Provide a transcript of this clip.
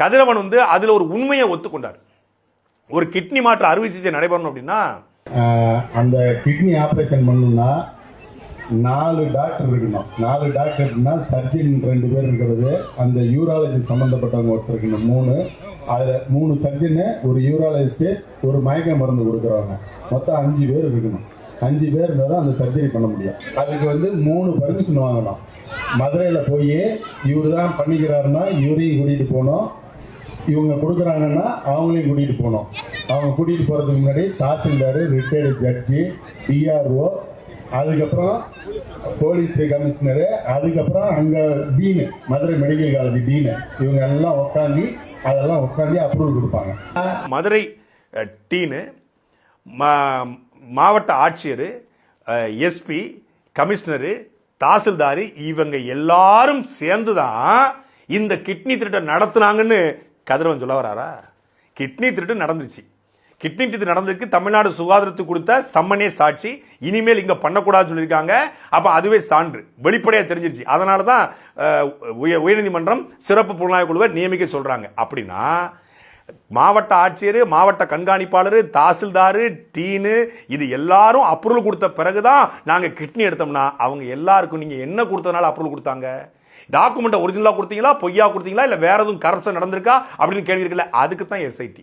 கதிரவன் வந்து அதில் ஒரு உண்மையை ஒத்துக்கொண்டார். ஒரு கிட்னி மாற்று அறுவை சிகிச்சை நடைபெறணும் அப்படின்னா அந்த கிட்னி ஆப்ரேஷன் பண்ணணும்னா நாலு டாக்டர் இருக்கணும். நாலு டாக்டர்னா சர்ஜன் ரெண்டு பேர் இருக்கிறது அந்த யூராலஜி சம்மந்தப்பட்டவங்க ஒருத்தர் இருக்கணும். மூணு அதில் மூணு சர்ஜனு ஒரு யூராலஜிஸ்ட்டு ஒரு மயக்க மருந்து கொடுக்குறவங்க. மொத்தம் அஞ்சு பேர் இருக்கணும். அஞ்சு பேர் இருந்தால் தான் அந்த சர்ஜரி பண்ண முடியும். அதுக்கு வந்து மூணு பர்மிஷன் வாங்கணும் மதுரையில் போய் இவர் தான் பண்ணிக்கிறாருன்னா இவரையும் கூட்டிகிட்டு போகணும் இவங்க கொடுக்குறாங்கன்னா அவங்களையும் கூட்டிகிட்டு போகணும் அவங்க கூட்டிகிட்டு போகிறதுக்கு முன்னாடி தாசில்தார் ரிட்டையர்டு ஜட்ஜி டிஆர்ஓ அதுக்கப்புறம் போலீஸ் கமிஷனரு அதுக்கப்புறம் அங்கே dean Madurai medical college dean இவங்க எல்லாம் உட்காந்து அதெல்லாம் உட்காந்து அப்ரூவல் கொடுப்பாங்க. மதுரை டீனு மா- மாவட்ட ஆட்சியர் எஸ்பி கமிஷனரு தாசில்தார் இவங்க எல்லாரும் சேர்ந்து தான் இந்த கிட்னி திருட்டை நடத்துனாங்கன்னு கதிரவன் சொல்ல வராரா? கிட்னி திருட்டு நடந்துருச்சு. கிட்னி திருட்டு நடந்திருக்கு. தமிழ்நாடு சுகாதாரத்துக்கு கொடுத்த சம்மனே சாட்சி. இனிமேல் இங்கே பண்ணக்கூடாதுன்னு சொல்லியிருக்காங்க. அப்போ அதுவே சான்று. வெளிப்படையாக தெரிஞ்சிருச்சு. அதனால தான் உய உயர்நீதிமன்றம் சிறப்பு புலனாய்வு குழுவை நியமிக்க சொல்கிறாங்க அப்படின்னா மாவட்ட ஆட்சியர் மாவட்ட கண்காணிப்பாளர் தாசில்தார் டீனு இது எல்லாரும் அப்ரூவல் கொடுத்த பிறகு தான் நாங்கள் கிட்னி எடுத்தோம்னா அவங்க எல்லாருக்கும் நீங்கள் என்ன கொடுத்ததுனால அப்ரூவல் கொடுத்தாங்க? டாக்குமெண்ட்டை ஒரிஜினலாக கொடுத்தீங்களா பொய்யா கொடுத்தீங்களா இல்லை வேற எதுவும் கரப்ஷன் நடந்திருக்கா அப்படின்னு கேள்வி இருக்குல்ல அதுக்கு தான் எஸ்ஐடி